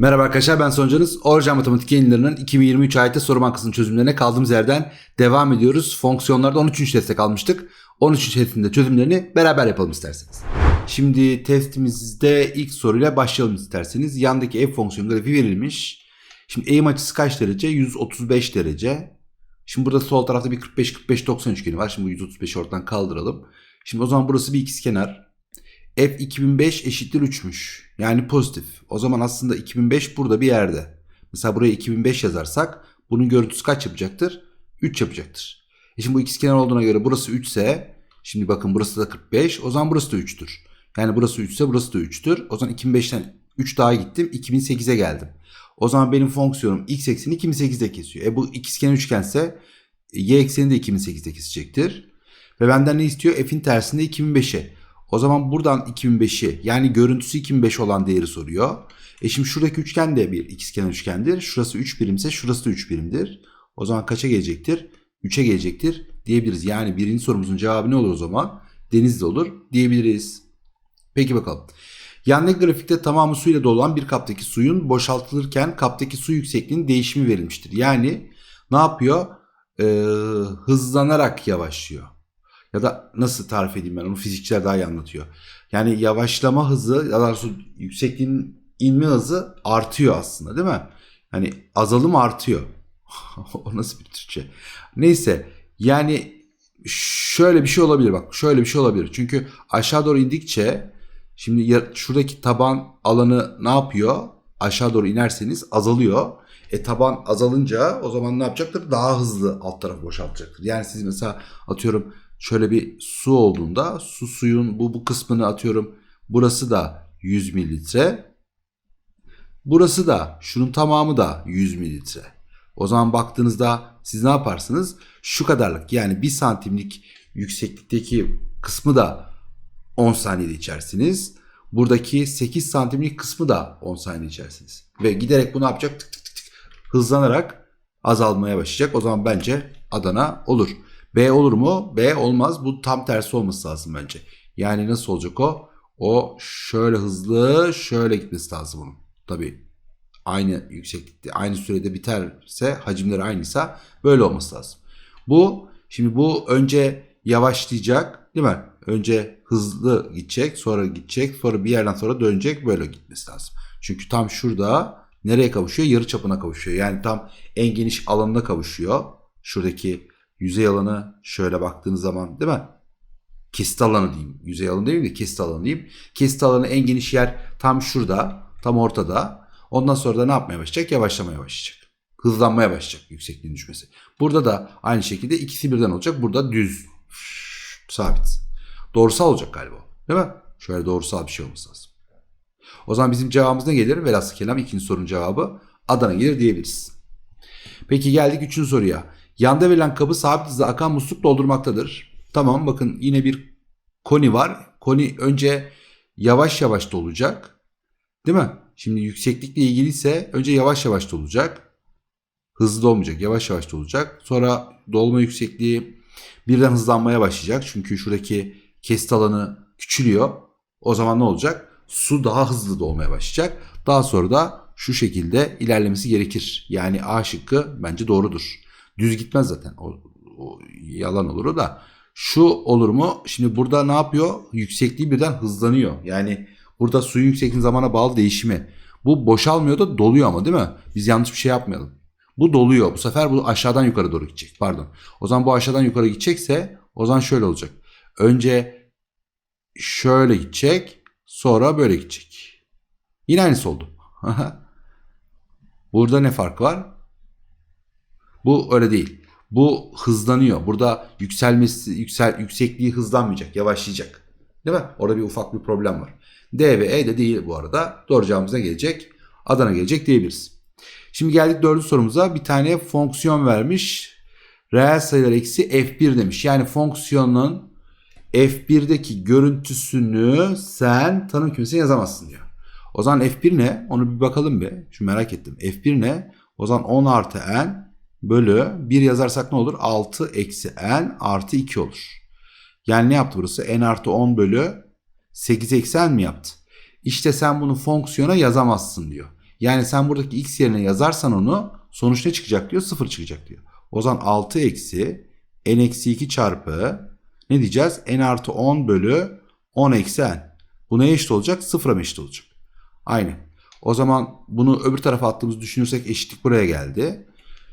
Merhaba arkadaşlar ben Soncanız. Orca Matematik yayınlarının 2023 ayette soru bankasının çözümlerine kaldığımız yerden devam ediyoruz. Fonksiyonlarda 13. testte kalmıştık. 13. testin çözümlerini beraber yapalım isterseniz. Şimdi testimizde ilk soruyla başlayalım isterseniz. Yandaki f fonksiyonu grafiği verilmiş. Şimdi eğim açısı kaç derece? 135 derece. Şimdi burada sol tarafta bir 45-45-90 üçgeni var. Şimdi bu 135'i ortadan kaldıralım. Şimdi o zaman burası bir ikizkenar. F 2005 eşittir 3'müş. Yani pozitif. O zaman aslında 2005 burada bir yerde. Mesela buraya 2005 yazarsak bunun görüntüsü kaç yapacaktır? 3 yapacaktır. E şimdi bu ikizkenar olduğuna göre burası 3 ise şimdi bakın burası da 45 o zaman burası da 3'tür. Yani burası 3 ise burası da 3'tür. O zaman 2005'ten 3 daha gittim 2008'e geldim. O zaman benim fonksiyonum x ekseni 2008'de kesiyor. E bu ikizkenar üçgense y ekseni de 2008'de kesecektir. Ve benden ne istiyor? F'in tersinde 2005'e. O zaman buradan 2005'i yani görüntüsü 2005 olan değeri soruyor. E şimdi şuradaki üçgen de bir ikizkenar üçgendir. Şurası 3 birimse şurası da 3 birimdir. O zaman kaça gelecektir? 3'e gelecektir diyebiliriz. Yani birinci sorumuzun cevabı ne olur o zaman? Denizli olur diyebiliriz. Peki bakalım. Yandaki grafikte tamamı suyla dolu bir kaptaki suyun boşaltılırken kaptaki su yüksekliğinin değişimi verilmiştir. Yani ne yapıyor? Ee, hızlanarak yavaşlıyor. Ya da nasıl tarif edeyim ben onu fizikçiler daha iyi anlatıyor. Yani yavaşlama hızı ya da yüksekliğin inme hızı artıyor aslında değil mi? Hani azalım artıyor. o nasıl bir Türkçe? Neyse yani şöyle bir şey olabilir bak şöyle bir şey olabilir. Çünkü aşağı doğru indikçe şimdi şuradaki taban alanı ne yapıyor? Aşağı doğru inerseniz azalıyor. E taban azalınca o zaman ne yapacaktır? Daha hızlı alt tarafı boşaltacaktır. Yani siz mesela atıyorum şöyle bir su olduğunda su suyun bu, bu kısmını atıyorum. Burası da 100 mililitre. Burası da şunun tamamı da 100 mililitre. O zaman baktığınızda siz ne yaparsınız? Şu kadarlık yani 1 santimlik yükseklikteki kısmı da 10 saniyede içersiniz. Buradaki 8 santimlik kısmı da 10 saniye içersiniz. Ve giderek bu ne yapacak? Tık tık tık tık hızlanarak azalmaya başlayacak. O zaman bence Adana olur. B olur mu? B olmaz. Bu tam tersi olması lazım bence. Yani nasıl olacak o? O şöyle hızlı şöyle gitmesi lazım onun. Tabii aynı yükseklikte aynı sürede biterse hacimleri aynıysa böyle olması lazım. Bu şimdi bu önce yavaşlayacak değil mi? Önce hızlı gidecek sonra gidecek sonra bir yerden sonra dönecek böyle gitmesi lazım. Çünkü tam şurada nereye kavuşuyor? Yarı çapına kavuşuyor. Yani tam en geniş alanına kavuşuyor. Şuradaki yüzey alanı şöyle baktığınız zaman değil mi? Kesit alanı diyeyim. Yüzey alanı değil de kesit alanı diyeyim. Kesit alanı en geniş yer tam şurada. Tam ortada. Ondan sonra da ne yapmaya başlayacak? Yavaşlamaya başlayacak. Hızlanmaya başlayacak yüksekliğin düşmesi. Burada da aynı şekilde ikisi birden olacak. Burada düz. Sabit. Doğrusal olacak galiba. Değil mi? Şöyle doğrusal bir şey olması lazım. O zaman bizim cevabımız ne gelir? Velhasıl kelam ikinci sorunun cevabı Adana gelir diyebiliriz. Peki geldik üçüncü soruya. Yanda verilen kabı sabit hızla akan musluk doldurmaktadır. Tamam bakın yine bir koni var. Koni önce yavaş yavaş dolacak. Değil mi? Şimdi yükseklikle ilgili ise önce yavaş yavaş dolacak. Hızlı dolmayacak. Yavaş yavaş dolacak. Sonra dolma yüksekliği birden hızlanmaya başlayacak. Çünkü şuradaki kesit alanı küçülüyor. O zaman ne olacak? Su daha hızlı dolmaya başlayacak. Daha sonra da şu şekilde ilerlemesi gerekir. Yani A şıkkı bence doğrudur. Düz gitmez zaten. O, o yalan olur o da. Şu olur mu? Şimdi burada ne yapıyor? Yüksekliği birden hızlanıyor. Yani burada suyun yüksekliği zamana bağlı değişimi. Bu boşalmıyor da doluyor ama değil mi? Biz yanlış bir şey yapmayalım. Bu doluyor. Bu sefer bu aşağıdan yukarı doğru gidecek. Pardon. O zaman bu aşağıdan yukarı gidecekse o zaman şöyle olacak. Önce şöyle gidecek. Sonra böyle gidecek. Yine aynısı oldu. Burada ne fark var? Bu öyle değil. Bu hızlanıyor. Burada yükselmesi, yüksel, yüksekliği hızlanmayacak, yavaşlayacak. Değil mi? Orada bir ufak bir problem var. D ve E de değil bu arada. Doğru cevabımız ne gelecek? Adana gelecek diyebiliriz. Şimdi geldik dördüncü sorumuza. Bir tane fonksiyon vermiş. Reel sayılar eksi f1 demiş. Yani fonksiyonun f1'deki görüntüsünü sen tanım kümesine yazamazsın diyor. O zaman f1 ne? Onu bir bakalım bir. Şu merak ettim. f1 ne? O zaman 10 artı n bölü 1 yazarsak ne olur? 6 eksi n artı 2 olur. Yani ne yaptı burası? n artı 10 bölü 8 eksi n mi yaptı? İşte sen bunu fonksiyona yazamazsın diyor. Yani sen buradaki x yerine yazarsan onu sonuç ne çıkacak diyor? 0 çıkacak diyor. O zaman 6 eksi n eksi 2 çarpı ne diyeceğiz? n artı 10 bölü 10 eksi n. Bu neye eşit olacak? Sıfıra mı eşit olacak? Aynen. O zaman bunu öbür tarafa attığımızı düşünürsek eşitlik buraya geldi.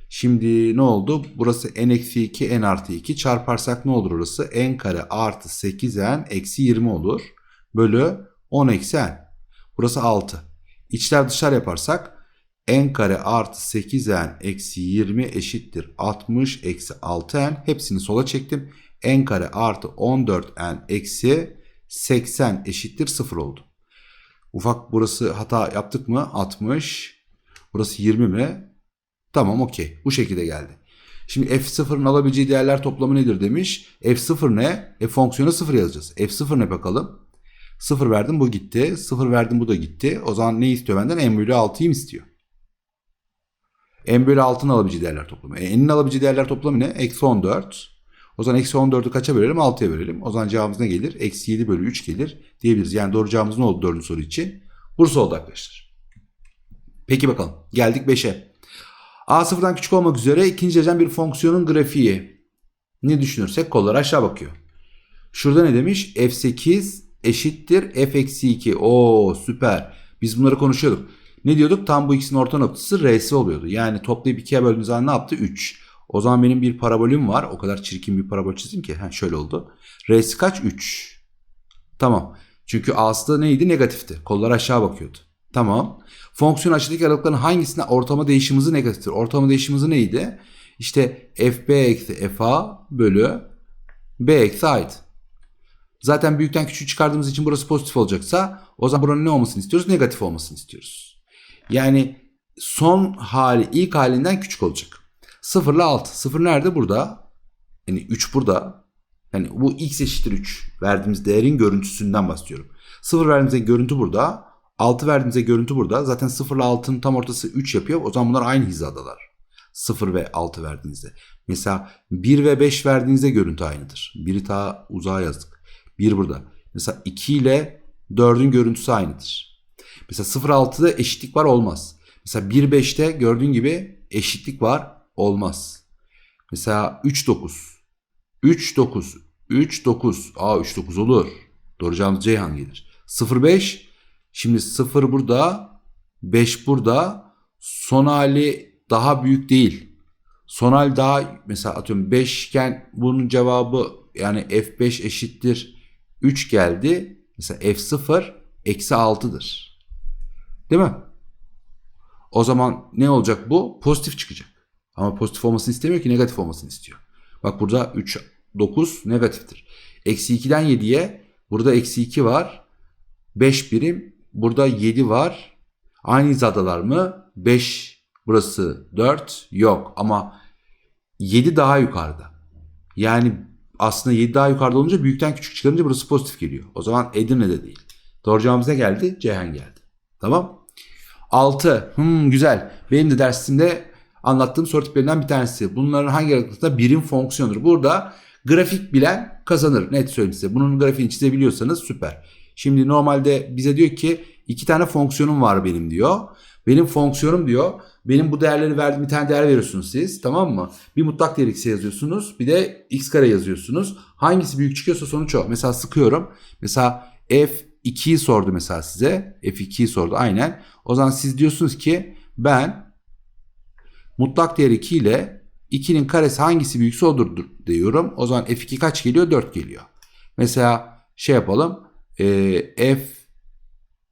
Şimdi ne oldu? Burası n eksi 2 n artı 2 çarparsak ne olur orası? n kare artı 8n eksi 20 olur. Bölü 10 eksi n. Burası 6. İçler dışlar yaparsak n kare artı 8n eksi 20 eşittir 60 eksi 6n. Hepsini sola çektim. n kare artı 14n eksi 80 eşittir 0 oldu. Ufak burası hata yaptık mı? 60. Burası 20 mi? Tamam okey. Bu şekilde geldi. Şimdi f0'ın alabileceği değerler toplamı nedir demiş. f0 ne? F fonksiyonu 0 yazacağız. f0 ne bakalım? 0 verdim bu gitti. 0 verdim bu da gitti. O zaman ne istiyor benden? n bölü 6'yı mı istiyor? n bölü 6'nın alabileceği değerler toplamı. E, n'in alabileceği değerler toplamı ne? Eksi 14. O zaman eksi 14'ü kaça bölelim? 6'ya bölelim. O zaman cevabımız ne gelir? Eksi 7 bölü 3 gelir diyebiliriz. Yani doğru cevabımız ne oldu dördüncü soru için? Bursa oldu arkadaşlar. Peki bakalım. Geldik 5'e. A sıfırdan küçük olmak üzere ikinci derecen bir fonksiyonun grafiği. Ne düşünürsek kollar aşağı bakıyor. Şurada ne demiş? F8 eşittir f eksi 2. Oo süper. Biz bunları konuşuyorduk. Ne diyorduk? Tam bu ikisinin orta noktası R'si oluyordu. Yani toplayıp ikiye böldüğümüz zaman ne yaptı? 3. O zaman benim bir parabolüm var. O kadar çirkin bir parabol çizdim ki. Heh, şöyle oldu. R'si kaç? 3. Tamam. Çünkü A'sı neydi? Negatifti. Kollar aşağı bakıyordu. Tamam. Fonksiyon aşağıdaki aralıkların hangisine ortalama değişim hızı negatiftir? Ortalama değişim hızı neydi? İşte fb eksi fa bölü b eksi a'ydı. Zaten büyükten küçüğü çıkardığımız için burası pozitif olacaksa o zaman buranın ne olmasını istiyoruz? Negatif olmasını istiyoruz. Yani son hali ilk halinden küçük olacak. 0 ile 6. 0 nerede? Burada. Yani 3 burada. Yani bu x eşittir 3. Verdiğimiz değerin görüntüsünden bahsediyorum. 0 verdiğimizde görüntü burada. 6 verdiğimizde görüntü burada. Zaten 0 ile 6'nın tam ortası 3 yapıyor. O zaman bunlar aynı hizadalar. 0 ve 6 verdiğinizde. Mesela 1 ve 5 verdiğinizde görüntü aynıdır. 1'i daha uzağa yazdık. 1 burada. Mesela 2 ile 4'ün görüntüsü aynıdır. Mesela 0 6'da eşitlik var olmaz. Mesela 1 5'te gördüğün gibi eşitlik var olmaz. Mesela 3 9. 3 9. 3 9. Aa 3 9 olur. Doğru cevabımız Ceyhan gelir. 0 5 Şimdi 0 burada, 5 burada. Son hali daha büyük değil. Son hali daha mesela atıyorum 5 iken bunun cevabı yani f5 eşittir 3 geldi. Mesela f0 eksi 6'dır. Değil mi? O zaman ne olacak bu? Pozitif çıkacak. Ama pozitif olmasını istemiyor ki negatif olmasını istiyor. Bak burada 3, 9 negatiftir. Eksi 2'den 7'ye burada eksi 2 var. 5 birim Burada 7 var. Aynı hizadalar mı? 5 burası 4 yok ama 7 daha yukarıda. Yani aslında 7 daha yukarıda olunca büyükten küçük çıkarınca burası pozitif geliyor. O zaman Edirne'de değil. Doğru cevabımız ne geldi? Ceyhan geldi. Tamam. 6. Hmm, güzel. Benim de dersimde anlattığım soru tiplerinden bir tanesi. Bunların hangi aralıkta birim fonksiyonudur. Burada grafik bilen kazanır. Net söyleyeyim size. Bunun grafiğini çizebiliyorsanız süper. Şimdi normalde bize diyor ki iki tane fonksiyonum var benim diyor. Benim fonksiyonum diyor. Benim bu değerleri verdiğim bir tane değer veriyorsunuz siz tamam mı? Bir mutlak değer x'e yazıyorsunuz. Bir de x kare yazıyorsunuz. Hangisi büyük çıkıyorsa sonuç o. Mesela sıkıyorum. Mesela f2'yi sordu mesela size. f2'yi sordu aynen. O zaman siz diyorsunuz ki ben mutlak değer 2 ile 2'nin karesi hangisi büyükse odur diyorum. O zaman f2 kaç geliyor? 4 geliyor. Mesela şey yapalım e, f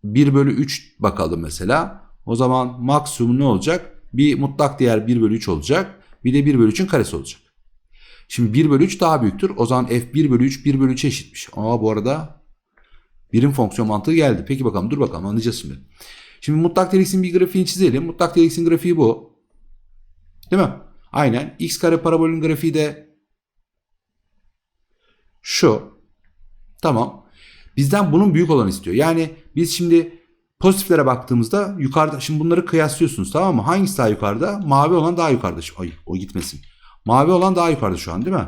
1 bölü 3 bakalım mesela. O zaman maksimum ne olacak? Bir mutlak değer 1 bölü 3 olacak. Bir de 1 bölü 3'ün karesi olacak. Şimdi 1 bölü 3 daha büyüktür. O zaman f 1 bölü 3 1 bölü 3'e eşitmiş. Aa bu arada birim fonksiyon mantığı geldi. Peki bakalım dur bakalım anlayacağız şimdi. Şimdi mutlak değer x'in bir grafiğini çizelim. Mutlak değer x'in grafiği bu. Değil mi? Aynen. x kare parabolün grafiği de şu. Tamam. Bizden bunun büyük olanı istiyor. Yani biz şimdi pozitiflere baktığımızda yukarıda şimdi bunları kıyaslıyorsunuz tamam mı? Hangisi daha yukarıda? Mavi olan daha yukarıda. Ay o gitmesin. Mavi olan daha yukarıda şu an değil mi?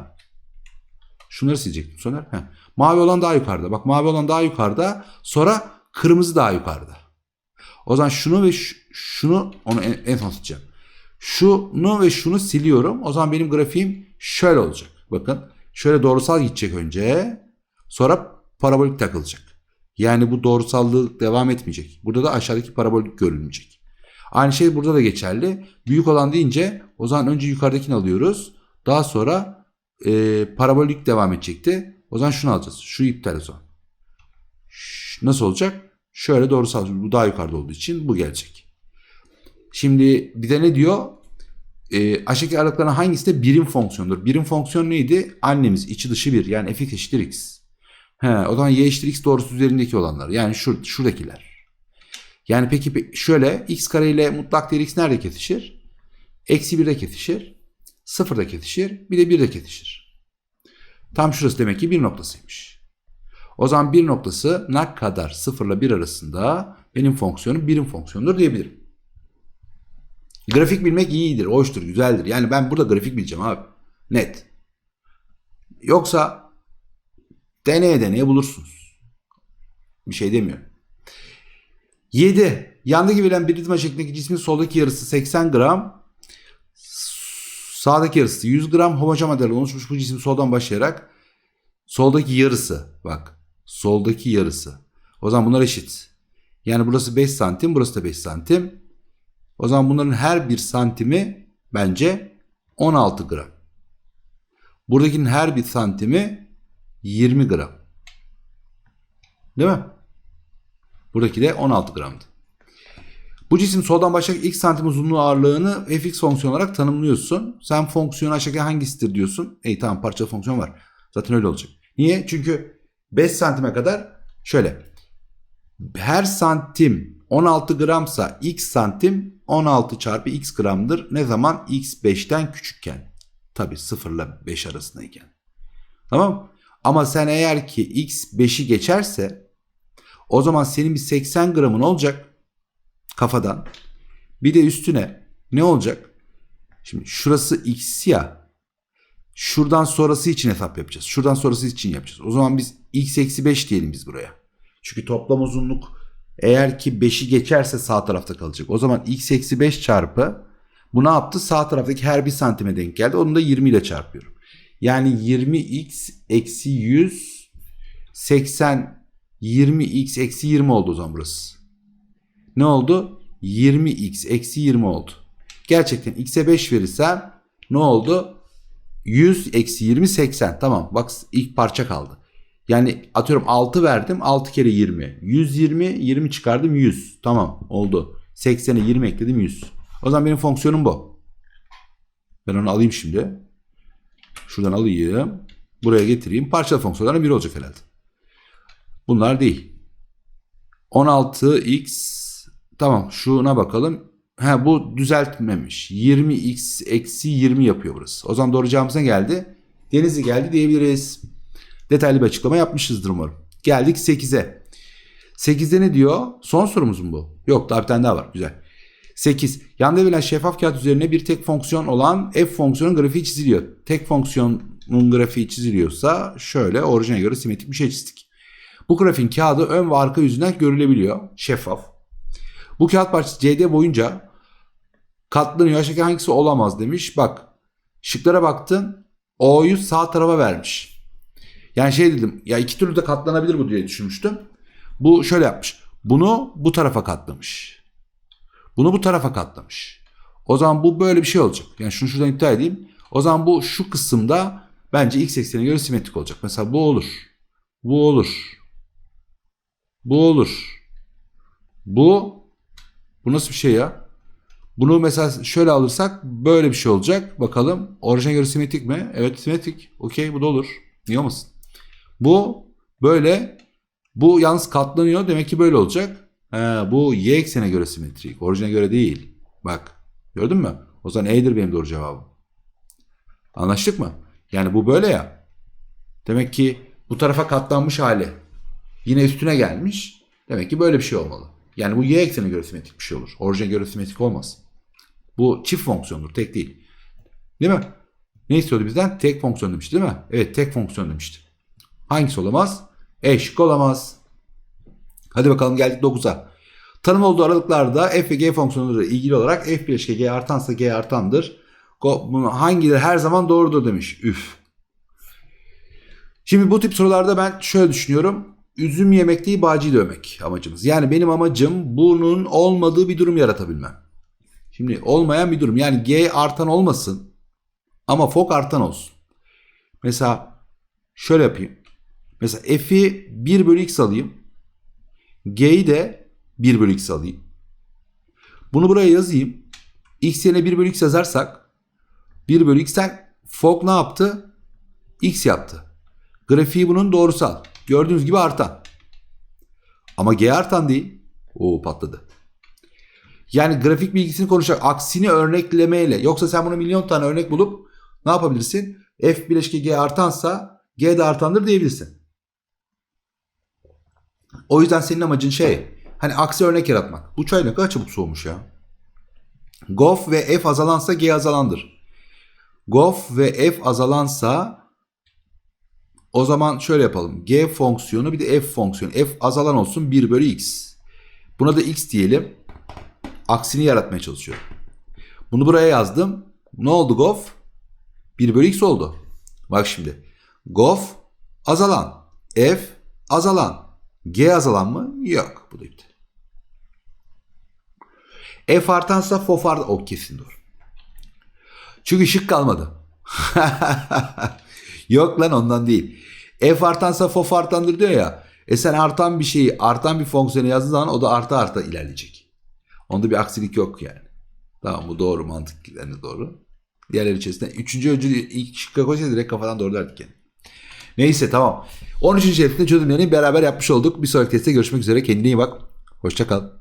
Şunları silecektim Soner. Heh. Mavi olan daha yukarıda. Bak mavi olan daha yukarıda. Sonra kırmızı daha yukarıda. O zaman şunu ve şunu onu en, en son sileceğim. Şunu ve şunu siliyorum. O zaman benim grafiğim şöyle olacak. Bakın şöyle doğrusal gidecek önce. Sonra parabolik takılacak. Yani bu doğrusallığı devam etmeyecek. Burada da aşağıdaki parabolik görülmeyecek. Aynı şey burada da geçerli. Büyük olan deyince o zaman önce yukarıdakini alıyoruz. Daha sonra e, parabolik devam edecekti. O zaman şunu alacağız. Şu iptal o zaman. Ş- Nasıl olacak? Şöyle doğrusal. Bu daha yukarıda olduğu için bu gelecek. Şimdi bir de ne diyor? E, aşağıdaki aralıkların hangisi de birim fonksiyondur? Birim fonksiyon neydi? Annemiz içi dışı bir. Yani fx eşittir x. He, o zaman y eşittir x doğrusu üzerindeki olanlar. Yani şur, şuradakiler. Yani peki pe- şöyle x kare ile mutlak değer x nerede kesişir? Eksi 1'de kesişir. 0'da kesişir. Bir de 1'de kesişir. Tam şurası demek ki bir noktasıymış. O zaman bir noktası ne kadar 0 ile 1 arasında benim fonksiyonum birim fonksiyonudur diyebilirim. Grafik bilmek iyidir, hoştur, güzeldir. Yani ben burada grafik bileceğim abi. Net. Yoksa deneye deneye bulursunuz. Bir şey demiyorum. 7. Yandaki verilen bir ritma şeklindeki cismin soldaki yarısı 80 gram. Sağdaki yarısı 100 gram homojen maddelerden oluşmuş bu cisim soldan başlayarak soldaki yarısı bak soldaki yarısı. O zaman bunlar eşit. Yani burası 5 santim burası da 5 santim. O zaman bunların her bir santimi bence 16 gram. Buradakinin her bir santimi 20 gram. Değil mi? Buradaki de 16 gramdı. Bu cisim soldan başlayarak x santim uzunluğu ağırlığını fx fonksiyon olarak tanımlıyorsun. Sen fonksiyonu aşağıdaki hangisidir diyorsun. Ey tamam parçalı fonksiyon var. Zaten öyle olacak. Niye? Çünkü 5 santime kadar şöyle. Her santim 16 gramsa x santim 16 çarpı x gramdır. Ne zaman? x 5'ten küçükken. Tabi 0 ile 5 arasındayken. Tamam Ama sen eğer ki x 5'i geçerse o zaman senin bir 80 gramın olacak kafadan. Bir de üstüne ne olacak? Şimdi şurası x ya. Şuradan sonrası için hesap yapacağız. Şuradan sonrası için yapacağız. O zaman biz x eksi 5 diyelim biz buraya. Çünkü toplam uzunluk eğer ki 5'i geçerse sağ tarafta kalacak. O zaman x eksi 5 çarpı bu ne yaptı? Sağ taraftaki her bir santime denk geldi. Onu da 20 ile çarpıyorum. Yani 20x eksi 100 80 20x eksi 20 oldu o zaman burası. Ne oldu? 20x eksi 20 oldu. Gerçekten x'e 5 verirsem ne oldu? 100 eksi 20 80. Tamam bak ilk parça kaldı. Yani atıyorum 6 verdim 6 kere 20. 120 20 çıkardım 100. Tamam oldu. 80'e 20 ekledim 100. O zaman benim fonksiyonum bu. Ben onu alayım şimdi. Şuradan alayım. Buraya getireyim. Parçalı fonksiyonların biri olacak herhalde. Bunlar değil. 16x tamam şuna bakalım. Ha bu düzeltmemiş. 20x eksi 20 yapıyor burası. O zaman doğru cevabımız ne geldi? Denizli geldi diyebiliriz. Detaylı bir açıklama yapmışızdır umarım. Geldik 8'e. 8'de ne diyor? Son sorumuz mu bu? Yok daha bir tane daha var. Güzel. 8. Yanda verilen şeffaf kağıt üzerine bir tek fonksiyon olan f fonksiyonun grafiği çiziliyor. Tek fonksiyonun grafiği çiziliyorsa şöyle orijine göre simetrik bir şey çizdik. Bu grafiğin kağıdı ön ve arka yüzünden görülebiliyor. Şeffaf. Bu kağıt parçası CD boyunca katlanıyor. Aşağıdaki hangisi olamaz demiş. Bak şıklara baktın. O'yu sağ tarafa vermiş. Yani şey dedim ya iki türlü de katlanabilir bu diye düşünmüştüm. Bu şöyle yapmış. Bunu bu tarafa katlamış. Bunu bu tarafa katlamış. O zaman bu böyle bir şey olacak. Yani şunu şuradan iptal edeyim. O zaman bu şu kısımda bence x eksenine göre simetrik olacak. Mesela bu olur. Bu olur. Bu olur. Bu bu nasıl bir şey ya? Bunu mesela şöyle alırsak böyle bir şey olacak. Bakalım orijine göre simetrik mi? Evet simetrik. Okey bu da olur. Niye olmasın? Bu böyle bu yalnız katlanıyor. Demek ki böyle olacak. He, bu y eksene göre simetrik. Orijine göre değil. Bak gördün mü? O zaman E'dir benim doğru cevabım. Anlaştık mı? Yani bu böyle ya. Demek ki bu tarafa katlanmış hali. Yine üstüne gelmiş. Demek ki böyle bir şey olmalı. Yani bu y eksenine göre simetrik bir şey olur. Orijine göre simetrik olmaz. Bu çift fonksiyondur. Tek değil. Değil mi? Ne istiyordu bizden? Tek fonksiyon demişti değil mi? Evet tek fonksiyon demişti. Hangisi olamaz? E şık olamaz. Hadi bakalım geldik 9'a. Tanım olduğu aralıklarda f ve g fonksiyonları ilgili olarak f bileşke g artansa g artandır. Hangileri her zaman doğrudur demiş. Üf. Şimdi bu tip sorularda ben şöyle düşünüyorum. Üzüm yemek değil bağcıyı dövmek amacımız. Yani benim amacım bunun olmadığı bir durum yaratabilmem. Şimdi olmayan bir durum. Yani G artan olmasın ama fok artan olsun. Mesela şöyle yapayım. Mesela F'i 1 bölü x alayım. G'yi de 1 bölü x alayım. Bunu buraya yazayım. X yerine 1 bölü x yazarsak 1 bölü x'ten fok ne yaptı? X yaptı. Grafiği bunun doğrusal. Gördüğünüz gibi artan. Ama G artan değil. Oo patladı. Yani grafik bilgisini konuşacak. Aksini örneklemeyle. Yoksa sen bunu milyon tane örnek bulup ne yapabilirsin? F bileşke G artansa G de artandır diyebilirsin. O yüzden senin amacın şey hani aksi örnek yaratmak. Bu çay ne kadar çabuk soğumuş ya. Gof ve F azalansa G azalandır. Gof ve F azalansa o zaman şöyle yapalım. G fonksiyonu bir de F fonksiyonu. F azalan olsun 1 bölü x. Buna da x diyelim. Aksini yaratmaya çalışıyorum. Bunu buraya yazdım. Ne oldu Gof? 1 bölü x oldu. Bak şimdi. Gof azalan. F azalan. G azalan mı? Yok. Bu da iptal. F artansa fof art... O kesin doğru. Çünkü şık kalmadı. Yok lan ondan değil. F artansa fof artandır diyor ya. E sen artan bir şeyi artan bir fonksiyonu yazdığın zaman o da arta arta ilerleyecek. Onda bir aksilik yok yani. Tamam bu doğru mantık yani doğru. Diğerleri içerisinde. Üçüncü öncü ilk şıkka koysa direkt kafadan doğru derdik yani. Neyse tamam. 13. testinde çözümlerini beraber yapmış olduk. Bir sonraki testte görüşmek üzere. Kendine iyi bak. Hoşça kal.